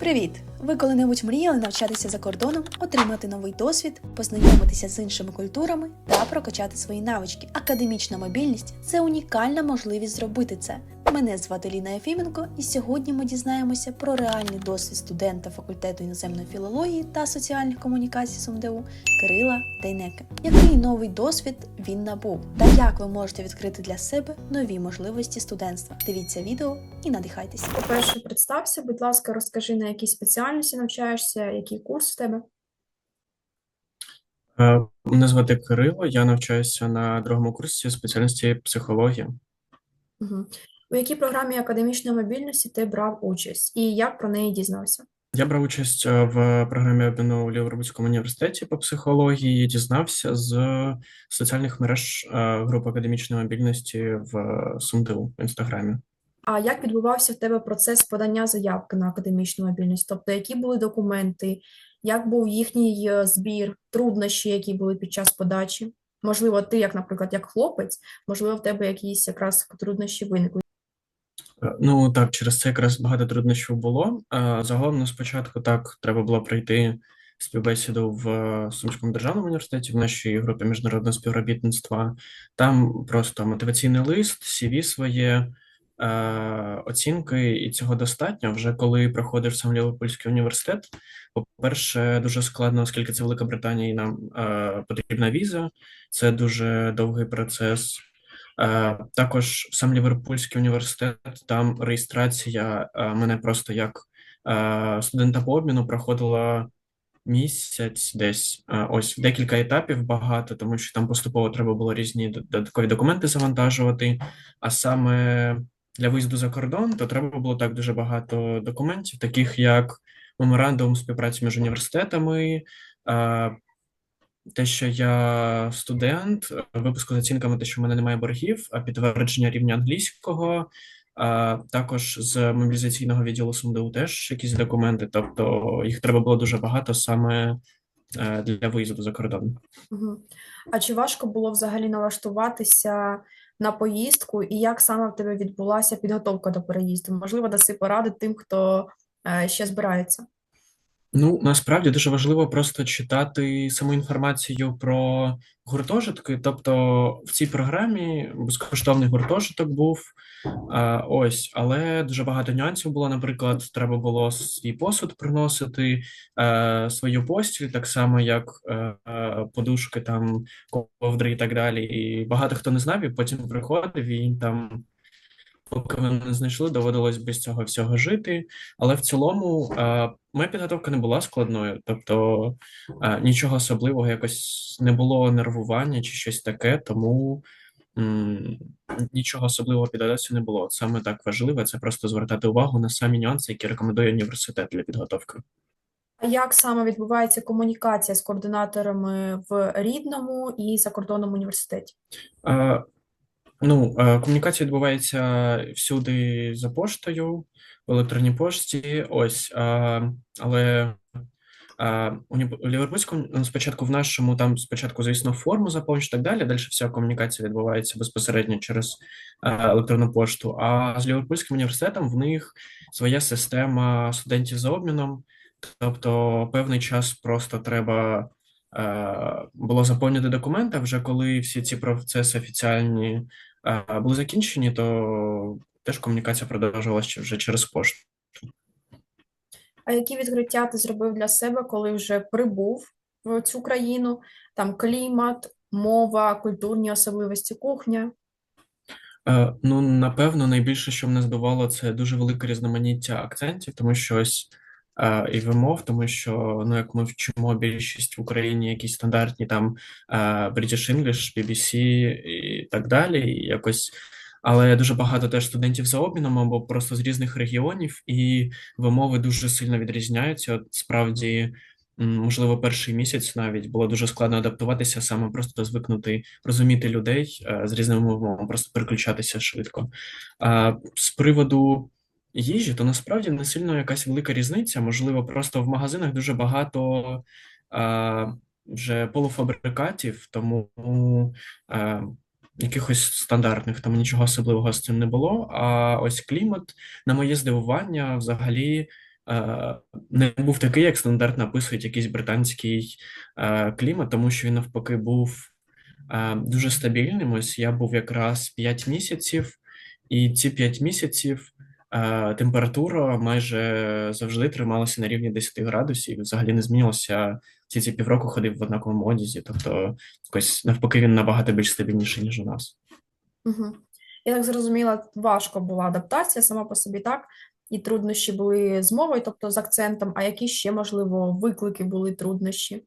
Привіт! Ви коли-небудь мріяли навчатися за кордоном, отримати новий досвід, познайомитися з іншими культурами та прокачати свої навички. Академічна мобільність це унікальна можливість зробити це. Мене звати Ліна Єфіменко, і сьогодні ми дізнаємося про реальний досвід студента факультету іноземної філології та соціальних комунікацій СумДУ Кирила Дейнеке. Який новий досвід він набув, та як ви можете відкрити для себе нові можливості студентства? Дивіться відео і надихайтеся. По-перше, представся, будь ласка, розкажи, на якій спеціальності навчаєшся, який курс в тебе. Е, Мене звати Кирило, я навчаюся на другому курсі спеціальності психологія. Угу. У якій програмі академічної мобільності ти брав участь і як про неї дізнався? Я брав участь е, в програмі обміну у Ліверпульському університеті по психології, дізнався з соціальних мереж е, групи академічної мобільності в СумДУ в інстаграмі. А як відбувався в тебе процес подання заявки на академічну мобільність? Тобто, які були документи, як був їхній е, збір, труднощі, які були під час подачі? Можливо, ти, як, наприклад, як хлопець, можливо, в тебе якісь якраз труднощі виникли. Ну так, через це якраз багато труднощів було. Загалом, ну, спочатку так треба було пройти співбесіду в е, Сумському державному університеті в нашій групі міжнародного співробітництва. Там просто мотиваційний лист, CV своє, е, оцінки, і цього достатньо. Вже коли проходиш сам Ліверпульський університет, по-перше, дуже складно, оскільки це Велика Британія, і нам е, потрібна віза. Це дуже довгий процес. Е, Також сам Ліверпульський університет, там реєстрація е, мене просто як е, студента по обміну проходила місяць десь. Ось декілька етапів багато, тому що там поступово треба було різні додаткові документи завантажувати. А саме для виїзду за кордон, то треба було так дуже багато документів, таких як меморандум співпраці між університетами. Те, що я студент, випуску з оцінками, те, що в мене немає боргів, а підтвердження рівня англійського, а також з мобілізаційного відділу СумДУ теж якісь документи. Тобто їх треба було дуже багато саме е, для виїзду за кордон. А чи важко було взагалі налаштуватися на поїздку, і як саме в тебе відбулася підготовка до переїзду? Можливо, даси поради тим, хто е, ще збирається. Ну, насправді дуже важливо просто читати саму інформацію про гуртожитки. Тобто в цій програмі безкоштовний гуртожиток був. А, ось, але дуже багато нюансів було. Наприклад, треба було свій посуд приносити, е, свою постіль, так само як е, е, подушки, там, ковдри і так далі. І багато хто не знав, і потім приходив і там. Поки ми не знайшли, доводилось без цього всього жити. Але в цілому е, моя підготовка не була складною, тобто е, нічого особливого, якось не було нервування чи щось таке, тому м, нічого особливого підготовці не було. Саме так важливе це просто звертати увагу на самі нюанси, які рекомендує університет для підготовки. А як саме відбувається комунікація з координаторами в рідному і закордонному університеті? Ну, е, комунікація відбувається всюди за поштою, в електронній пошті. Ось, але у Ліверпульському ну, спочатку в нашому там спочатку, звісно, форму заповнюєш і так далі. Далі вся комунікація відбувається безпосередньо через е, електронну пошту. А з Ліверпульським університетом в них своя система студентів за обміном. Тобто певний час просто треба е, було заповнити документи. Вже коли всі ці процеси офіціальні були закінчені, то теж комунікація продовжувалася вже через пошту. А які відкриття ти зробив для себе, коли вже прибув в цю країну? Там клімат, мова, культурні особливості, кухня? Е, Ну, напевно, найбільше, що мене здивувало, це дуже велике різноманіття акцентів, тому що ось і вимов, тому що ну, як ми вчимо більшість в Україні, якісь стандартні там British English, BBC і так далі, і якось. Але дуже багато теж студентів за обміном або просто з різних регіонів, і вимови дуже сильно відрізняються. От справді, можливо, перший місяць навіть було дуже складно адаптуватися, саме просто звикнути розуміти людей з різними мовами, просто переключатися швидко. З приводу їжі, то насправді не сильно якась велика різниця. Можливо, просто в магазинах дуже багато а, вже полуфабрикатів, тому а, якихось стандартних там нічого особливого з цим не було. А ось клімат, на моє здивування, взагалі е, не був такий, як стандартно описують якийсь британський е, клімат, тому що він навпаки був е, дуже стабільним. Ось я був якраз 5 місяців, і ці 5 місяців е, температура майже завжди трималася на рівні 10 градусів, взагалі не змінилося. Всі ці півроку ходив в однаковому одязі, тобто якось навпаки він набагато більш стабільніший, ніж у нас. Угу. Я так зрозуміла, важко була адаптація сама по собі, так? І труднощі були з мовою, тобто з акцентом, а які ще, можливо, виклики були труднощі?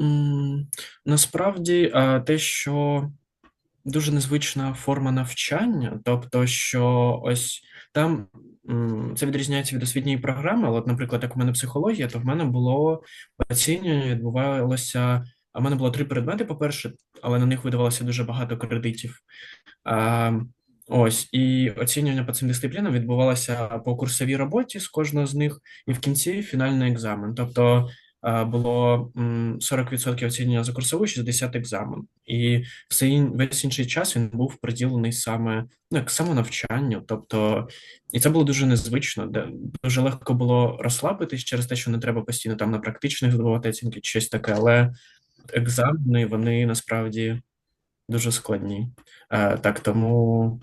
М, Насправді, е, те, що дуже незвична форма навчання, тобто, що ось там це відрізняється від освітньої програми, але, наприклад, як у мене психологія, то в мене було оцінювання, відбувалося. А в мене було три предмети, по-перше, але на них видавалося дуже багато кредитів. А, ось, і оцінювання по цим дисциплінам відбувалося по курсовій роботі з кожного з них, і в кінці фінальний екзамен. Тобто було 40% оцінювання за курсову, 60 екзамен. І все весь інший час він був приділений саме ну, як самонавчанню. Тобто, і це було дуже незвично, де дуже легко було розслабитись через те, що не треба постійно там на практичних здобувати оцінки чи щось таке, але екзамени вони насправді дуже складні. Е, так, тому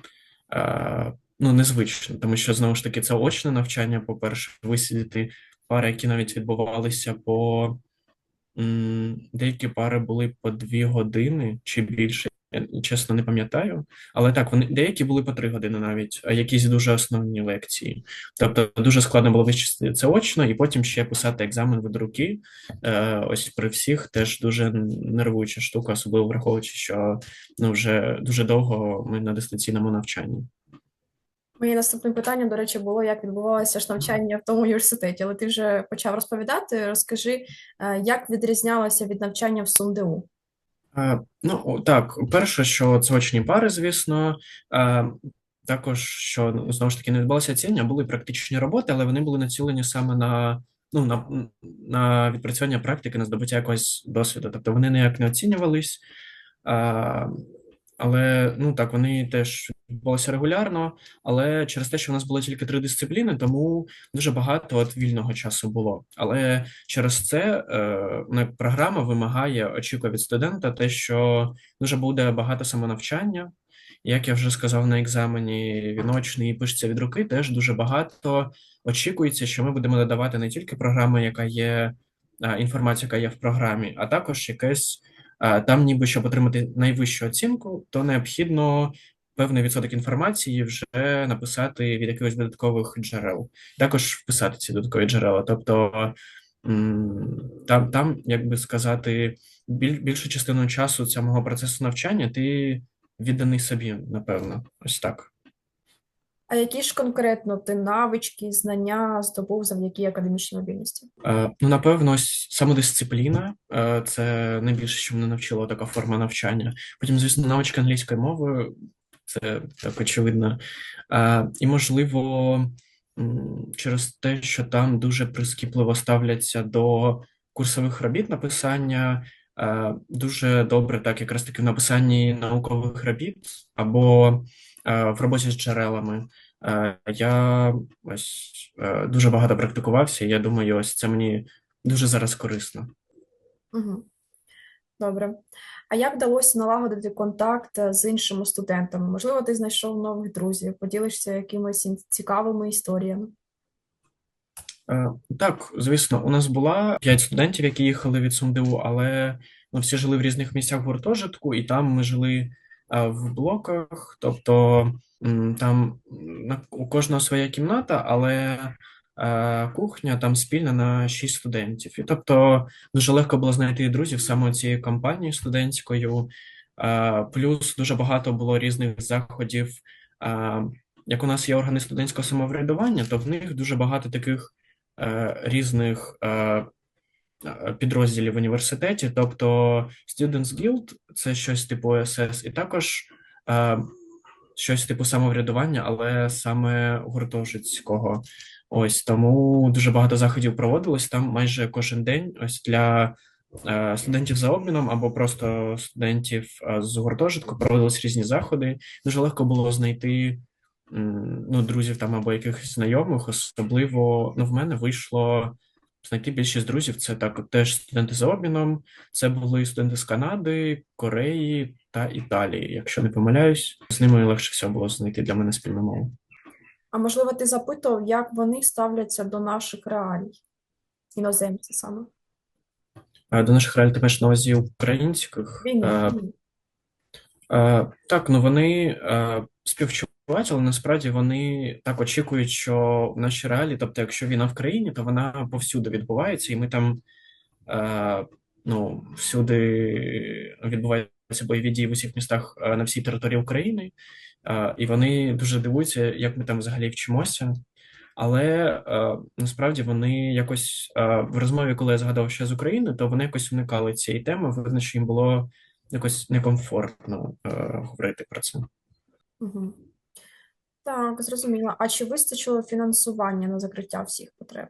е, ну, незвично, тому що знову ж таки це очне навчання, по-перше, висидіти пари, які навіть відбувалися по деякі пари були по дві години чи більше. Я чесно не пам'ятаю, але так, вони деякі були по три години навіть, а якісь дуже основні лекції. Тобто дуже складно було вичистити це очно і потім ще писати екзамен від руки. Е, ось при всіх теж дуже нервуюча штука, особливо враховуючи, що ну вже дуже довго ми на дистанційному навчанні. Моє наступне питання, до речі, було, як відбувалося ж навчання в тому університеті, але ти вже почав розповідати. Розкажи, е, як відрізнялося від навчання в СумДУ? Е, Ну, так, перше, що це очні пари, звісно. Е, Також, що ну, знову ж таки не відбулося оцінювання, були практичні роботи, але вони були націлені саме на, ну, на, на відпрацювання практики, на здобуття якогось досвіду. Тобто вони ніяк не оцінювались. Але ну так, вони теж відбувалися регулярно, але через те, що в нас було тільки три дисципліни, тому дуже багато от вільного часу було. Але через це е, ну, програма вимагає, очікує від студента те, що дуже буде багато самонавчання. Як я вже сказав на екзамені, віночний пишеться від руки, теж дуже багато очікується, що ми будемо додавати не тільки програму, яка є інформація, яка є в програмі, а також якесь там, ніби щоб отримати найвищу оцінку, то необхідно певний відсоток інформації вже написати від якихось додаткових джерел, також вписати ці додаткові джерела. Тобто там, там, як би сказати, біль, більшу частину часу цього процесу навчання ти відданий собі, напевно, ось так. А які ж конкретно ти навички, знання здобув завдяки академічній мобільності? Е, Ну, напевно, самодисципліна е, це найбільше, що мене навчила така форма навчання. Потім, звісно, навичка англійської мови, це так очевидно. Е, І, можливо, через те, що там дуже прискіпливо ставляться до курсових робіт написання, дуже добре, так якраз таки в написанні наукових робіт або в роботі з джерелами. Е, Я ось е, дуже багато практикувався, і я думаю, ось це мені дуже зараз корисно. Угу. Добре. А як вдалося налагодити контакт е, з іншими студентами? Можливо, ти знайшов нових друзів, поділишся якимись цікавими історіями? Так, звісно, у нас була п'ять студентів, які їхали від СумДУ, але ми всі жили в різних місцях гуртожитку, і там ми жили в блоках, тобто там у кожного своя кімната, але е, кухня там спільна на шість студентів. І тобто дуже легко було знайти друзів саме цією компанією студентською. Е, Плюс дуже багато було різних заходів. Е, Як у нас є органи студентського самоврядування, то в них дуже багато таких е, різних е, підрозділів в університеті. Тобто Students Guild – це щось типу ОСС, і також е, щось типу самоврядування, але саме гуртожитського. Ось тому дуже багато заходів проводилось там майже кожен день. Ось для е, студентів за обміном або просто студентів е, з гуртожитку проводились різні заходи. Дуже легко було знайти ну, друзів там або якихось знайомих, особливо, ну, в мене вийшло знайти більшість друзів. Це так, теж студенти за обміном. Це були студенти з Канади, Кореї та Італії. Якщо не помиляюсь, з ними легше всього було знайти для мене спільну мову. А можливо, ти запитував, як вони ставляться до наших реалій, іноземці саме? До наших реалій ти маєш на увазі українських. Війни. Е. Е, Так, ну вони е, співчувають, але насправді вони так очікують, що в нашій реалії, тобто, якщо війна в країні, то вона повсюди відбувається, і ми там е, ну, всюди відбуваються бойові дії в усіх містах е, на всій території України, е, і вони дуже дивуються, як ми там взагалі вчимося. Але е, насправді вони якось в розмові, коли я згадав, я з України, то вони якось уникали цієї теми. Видно, що їм було якось некомфортно говорити про це. Так, зрозуміло. А чи вистачило фінансування на закриття всіх потреб?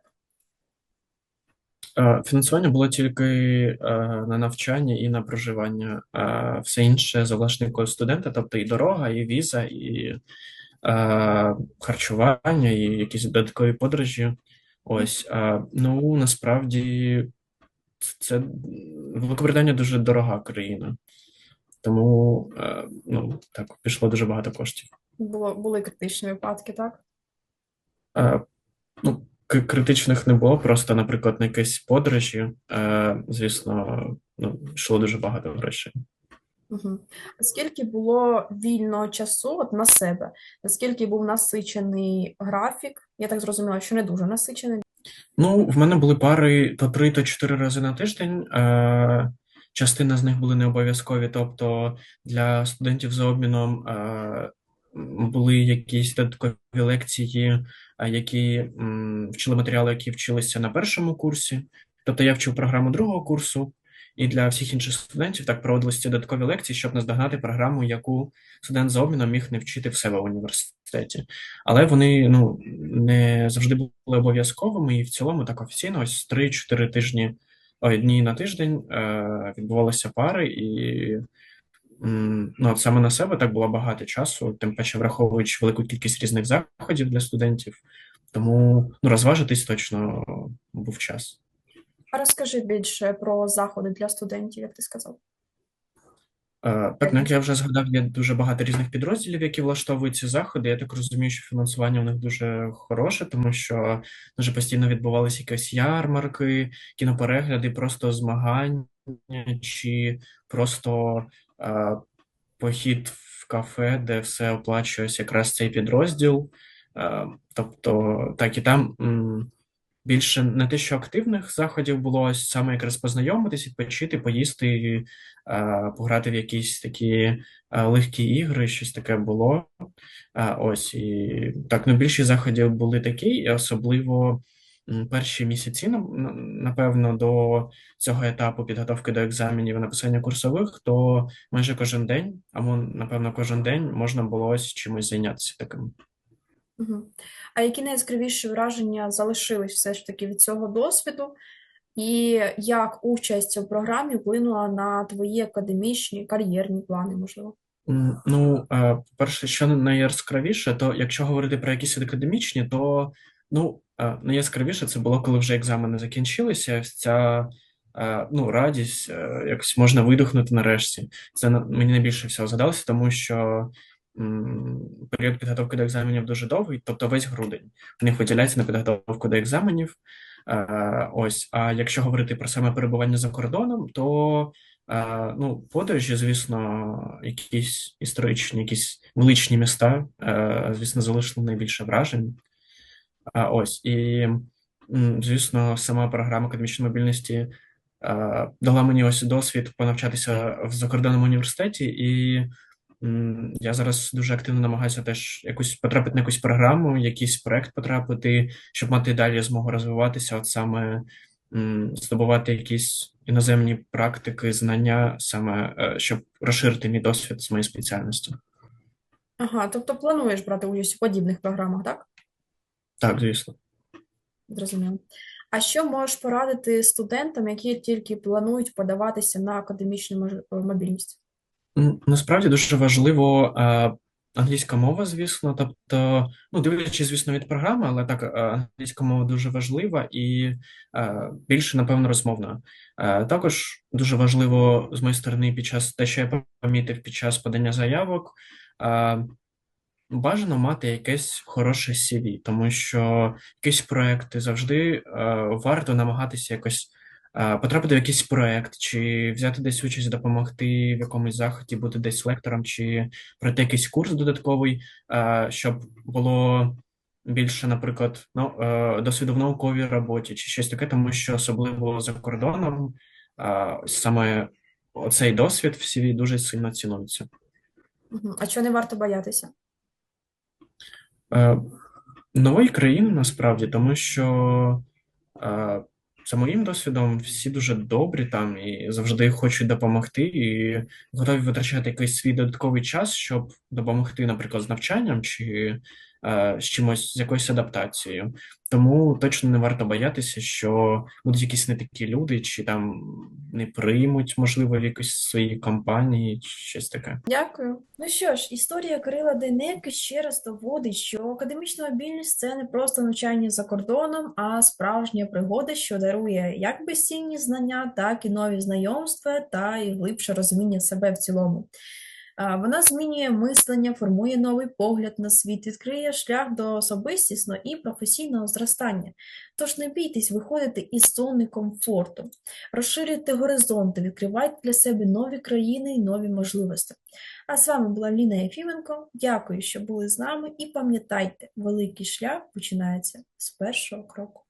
Е, Фінансування було тільки е, на навчання і на проживання. Е, Все інше за власний студента, тобто і дорога, і віза, і харчування, і якісь додаткові подорожі. Ось, ну насправді це Великобританія дуже дорога країна, тому ну так пішло дуже багато коштів. Було, були критичні випадки, так? Ну, критичних не було, просто, наприклад, на якісь подорожі, е, звісно, ну, йшло дуже багато грошей. Угу. Скільки було вільного часу от на себе? Наскільки був насичений графік? Я так зрозуміла, що не дуже насичений. Ну, в мене були пари то три, то чотири рази на тиждень. Е, частина з них були не обов'язкові, тобто для студентів за обміном е, були якісь додаткові лекції, які вчили матеріали, які вчилися на першому курсі. Тобто я вчив програму другого курсу, і для всіх інших студентів так проводилися додаткові лекції, щоб наздогнати програму, яку студент за обміном міг не вчити в себе в університеті. Але вони ну не завжди були обов'язковими, і в цілому так офіційно ось 3-4 тижні дні на тиждень е, відбувалися пари, і ну, от саме на себе так було багато часу, тим паче враховуючи велику кількість різних заходів для студентів. Тому ну, розважитись точно був час. А розкажи більше про заходи для студентів, як ти сказав. Е, Так, ну як я вже згадав, є дуже багато різних підрозділів, які влаштовують ці заходи. Я так розумію, що фінансування у них дуже хороше, тому що дуже постійно відбувалися якісь ярмарки, кіноперегляди, просто змагання, чи просто похід в кафе, де все оплачується якраз цей підрозділ. Тобто, так і там більше не те, що активних заходів було, а саме якраз познайомитись, відпочити, поїсти пограти в якісь такі легкі ігри, щось таке було. Ось і так, ну більшість заходів були такі, особливо перші місяці, на- на- напевно, до цього етапу підготовки до екзаменів і написання курсових, то майже кожен день, або напевно кожен день можна було ось чимось зайнятися таким. Угу. А які найяскравіші враження залишились все ж таки від цього досвіду? І як участь у програмі вплинула на твої академічні, кар'єрні плани, можливо? Ну, е, перше, що найяскравіше, то якщо говорити про якісь академічні, то ну, найяскравіше це було, коли вже екзамени закінчилися. Ця е, ну, радість, е, якось можна видихнути нарешті. Це мені найбільше всього згадалося, тому що період підготовки до екзаменів дуже довгий, тобто весь грудень. У них виділяється на підготовку до екзаменів. Е, Ось, а якщо говорити про саме перебування за кордоном, то Е, Ну, подорожі, звісно, якісь історичні, якісь величні міста, е, звісно, залишили найбільше вражень. Ось і, звісно, сама програма академічної мобільності дала мені ось досвід понавчатися в закордонному університеті, і я зараз дуже активно намагаюся теж якусь потрапити на якусь програму, якийсь проект потрапити, щоб мати далі змогу розвиватися, от саме здобувати якісь іноземні практики, знання, саме е, щоб розширити мій досвід з моєї спеціальності. Ага, тобто плануєш брати участь у подібних програмах, так? Так, звісно. Зрозуміло. А що можеш порадити студентам, які тільки планують подаватися на академічну мобільність? Насправді дуже важливо е, Англійська мова, звісно, тобто, ну, дивлячись, звісно, від програми, але так, е, англійська мова дуже важлива і е, більше, напевно, розмовна. Е, Також дуже важливо з моєї сторони під час те, що я помітив під час подання заявок, е, бажано мати якесь хороше CV, тому що якісь проекти завжди е, варто намагатися якось е, потрапити в якийсь проект, чи взяти десь участь, допомогти в якомусь заході, бути десь лектором, чи пройти якийсь курс додатковий, е, щоб було більше, наприклад, ну, досвіду в науковій роботі, чи щось таке, тому що особливо за кордоном саме оцей досвід в CV дуже сильно цінується. А чого не варто боятися? Е, Нової країни насправді, тому що е, за моїм досвідом всі дуже добрі там і завжди хочуть допомогти, і готові витрачати якийсь свій додатковий час, щоб допомогти, наприклад, з навчанням чи з чимось, з якоюсь адаптацією. Тому точно не варто боятися, що будуть якісь не такі люди, чи там не приймуть, можливо, в якоїсь своїй компанії, чи щось таке. Дякую. Ну що ж, історія Кирила Дейнеки ще раз доводить, що академічна мобільність це не просто навчання за кордоном, а справжня пригода, що дарує як безцінні знання, так і нові знайомства та і глибше розуміння себе в цілому. Вона змінює мислення, формує новий погляд на світ, відкриє шлях до особистісного і професійного зростання. Тож не бійтесь виходити із зони комфорту, розширюйте горизонти, відкривайте для себе нові країни і нові можливості. А з вами була Ліна Єфіменко. Дякую, що були з нами, і пам'ятайте, великий шлях починається з першого кроку.